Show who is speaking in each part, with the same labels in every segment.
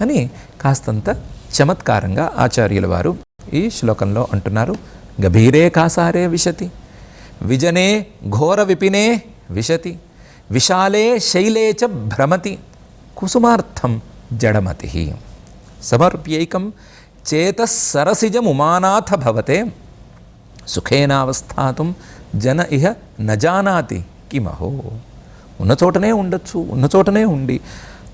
Speaker 1: అని కాస్తంత చమత్కారంగా ఆచార్యుల వారు ఈ శ్లోకంలో అంటున్నారు. గభీరే కాసారే విశతి విజనే ఘోర విపినే విశతి విశాలే శైలే చ భ్రమతి కుసుమార్థం జడమతి. సమర్ప్యైకం చేతసరసిజముమానాథ భవతే సుఖేనావస్థాతం జన ఇహ నజానాతి కిమహో. ఉన్న చోటనే ఉండొచ్చు ఉన్న చోటనే ఉండి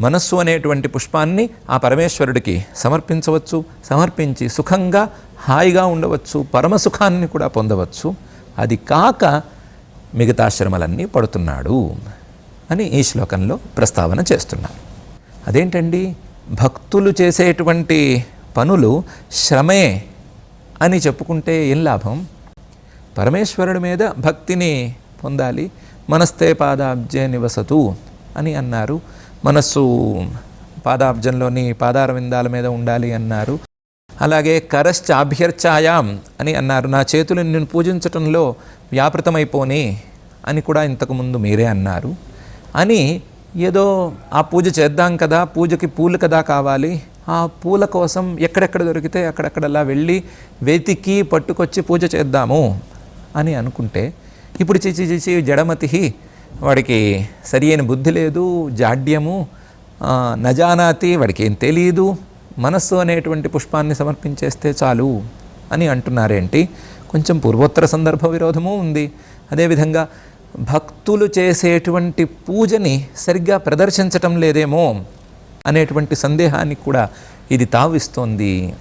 Speaker 1: మనస్సు అనేటువంటి పుష్పాన్ని ఆ పరమేశ్వరుడికి సమర్పించవచ్చు సమర్పించి సుఖంగా హాయిగా ఉండవచ్చు పరమ సుఖాన్ని కూడా పొందవచ్చు. అది కాక మిగతా శ్రమలన్నీ పడుతున్నాడు అని ఈ శ్లోకంలో ప్రస్తావన చేస్తున్నారు అదేంటండి? భక్తులు చేసేటువంటి పనులు శ్రమే అని చెప్పుకుంటే ఏం లాభం? పరమేశ్వరుడి మీద భక్తిని పొందాలి మనస్తే పాదాబ్జే నివసతు అని అన్నారు. మనస్సు పాదాబ్జంలోని పాదారవిందాల మీద ఉండాలి అన్నారు. అలాగే కరశ్చాభ్యర్చాయాం అని అన్నారు. నా చేతులు నిన్ను పూజించటంలో వ్యాపృతమైపోని అని కూడా ఇంతకుముందు మీరే అన్నారు. అని ఏదో ఆ పూజ చేద్దాం కదా పూజకి పూలు కదా కావాలి. ఆ పూల కోసం ఎక్కడెక్కడ దొరికితే అక్కడక్కడలా వెళ్ళి వెతికి పట్టుకొచ్చి పూజ చేద్దాము అని అనుకుంటే ఇప్పుడు చిచి చిచి జడమతి వాడికి సరి అయిన బుద్ధి లేదు జాడ్యము నజానాతి వాడికి ఏం తెలియదు మనస్సు అనేటువంటి పుష్పాన్ని సమర్పించేస్తే చాలు అని అంటున్నారేంటి? కొంచెం పూర్వోత్తర సందర్భ విరోధము ఉంది. అదేవిధంగా భక్తులు చేసేటువంటి పూజని సరిగ్గా ప్రదర్శించటం లేదేమో అనేటువంటి సందేహానికి కూడా ఇది తావిస్తోంది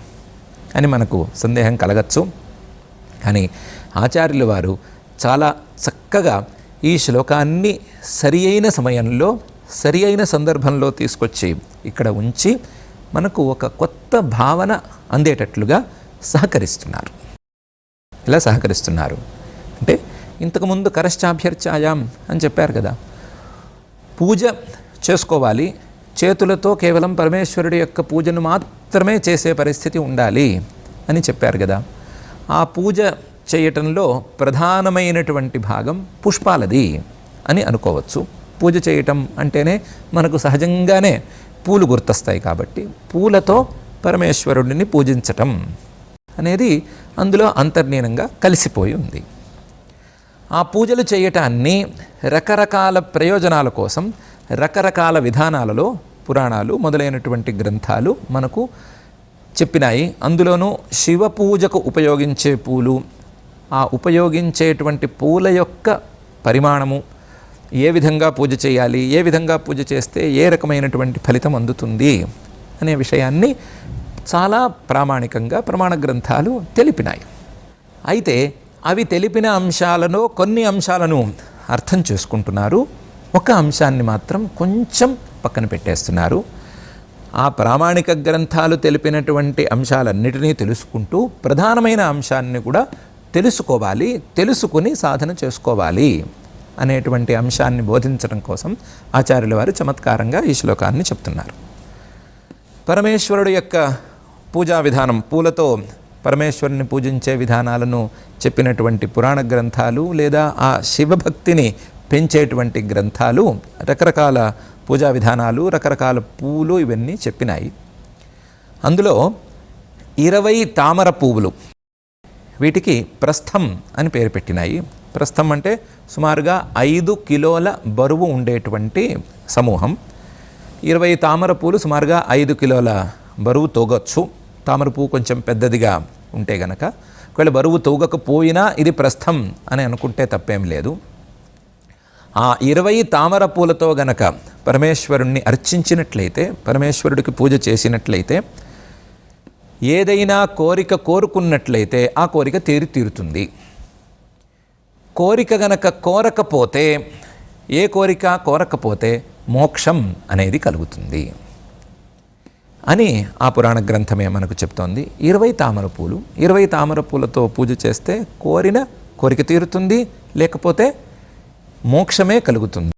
Speaker 1: అని మనకు సందేహం కలగచ్చు. కానీ ఆచార్యుల వారు చాలా చక్కగా ఈ శ్లోకాన్ని సరి అయిన సమయంలో సరి అయిన సందర్భంలో తీసుకొచ్చి ఇక్కడ ఉంచి మనకు ఒక కొత్త భావన అందేటట్లుగా సహకరిస్తున్నారు. ఇలా సహకరిస్తున్నారు? అంటే ఇంతకుముందు కరశ్చాభ్యర్చాయాం అని చెప్పారు కదా. పూజ చేసుకోవాలి. చేతులతో కేవలం పరమేశ్వరుడి యొక్క పూజను మాత్రమే చేసే పరిస్థితి ఉండాలి అని చెప్పారు కదా. ఆ పూజ చేయటంలో ప్రధానమైనటువంటి భాగం పుష్పాలది అని అనుకోవచ్చు. పూజ చేయటం అంటేనే మనకు సహజంగానే పూలు గుర్తొస్తాయి కాబట్టి పూలతో పరమేశ్వరుడిని పూజించటం అనేది అందులో అంతర్లీనంగా కలిసిపోయి ఉంది. ఆ పూజలు చేయటాన్ని రకరకాల ప్రయోజనాల కోసం రకరకాల విధానాలలో పురాణాలు మొదలైనటువంటి గ్రంథాలు మనకు చెప్పినాయి. అందులోనూ శివ పూజకు ఉపయోగించే పూలు ఆ ఉపయోగించేటువంటి పూల యొక్క పరిమాణము ఏ విధంగా పూజ చేయాలి ఏ విధంగా పూజ చేస్తే ఏ రకమైనటువంటి ఫలితం అందుతుంది అనే విషయాన్ని చాలా ప్రామాణికంగా ప్రమాణ గ్రంథాలు తెలిపినాయి. అయితే అవి తెలిపిన అంశాలను కొన్ని అంశాలను అర్థం చేసుకుంటున్నారు. ఒక అంశాన్ని మాత్రం కొంచెం పక్కన పెట్టేస్తున్నారు. ఆ ప్రామాణిక గ్రంథాలు తెలిపినటువంటి అంశాలన్నిటినీ తెలుసుకుంటూ ప్రధానమైన అంశాన్ని కూడా తెలుసుకోవాలి తెలుసుకుని సాధన చేసుకోవాలి అనేటువంటి అంశాన్ని బోధించడం కోసం ఆచార్యుల వారు చమత్కారంగా ఈ శ్లోకాన్ని చెప్తున్నారు. పరమేశ్వరుడు యొక్క పూజా విధానం పూలతో పరమేశ్వరుని పూజించే విధానాలను చెప్పినటువంటి పురాణ గ్రంథాలు లేదా ఆ శివభక్తిని పెంచేటువంటి గ్రంథాలు రకరకాల పూజా విధానాలు రకరకాల పూలు ఇవన్నీ చెప్పినాయి. అందులో ఇరవై తామర పువ్వులు వీటికి ప్రస్థం అని పేరు పెట్టినాయి. ప్రస్థం అంటే సుమారుగా ఐదు కిలోల బరువు ఉండేటువంటి సమూహం. ఇరవై తామర పూలు సుమారుగా ఐదు కిలోల బరువు తోగొచ్చు. తామర పువ్వు కొంచెం పెద్దదిగా ఉంటే గనక. ఒకవేళ బరువు తూగకపోయినా ఇది ప్రస్థం అని అనుకుంటే తప్పేం లేదు. ఆ ఇరవై తామర పూలతో గనక పరమేశ్వరుణ్ణి అర్చించినట్లయితే పరమేశ్వరుడికి పూజ చేసినట్లయితే ఏదైనా కోరిక కోరుకున్నట్లయితే ఆ కోరిక తీరి తీరుతుంది. కోరిక గనక కోరకపోతే ఏ కోరిక కోరకపోతే మోక్షం అనేది కలుగుతుంది. అని ఆ పురాణ గ్రంథమే మనకు చెప్తోంది. ఇరవై తామర పూలు ఇరవై తామర పూలతో పూజ చేస్తే కోరిన కోరిక తీరుతుంది లేకపోతే మోక్షమే కలుగుతుంది.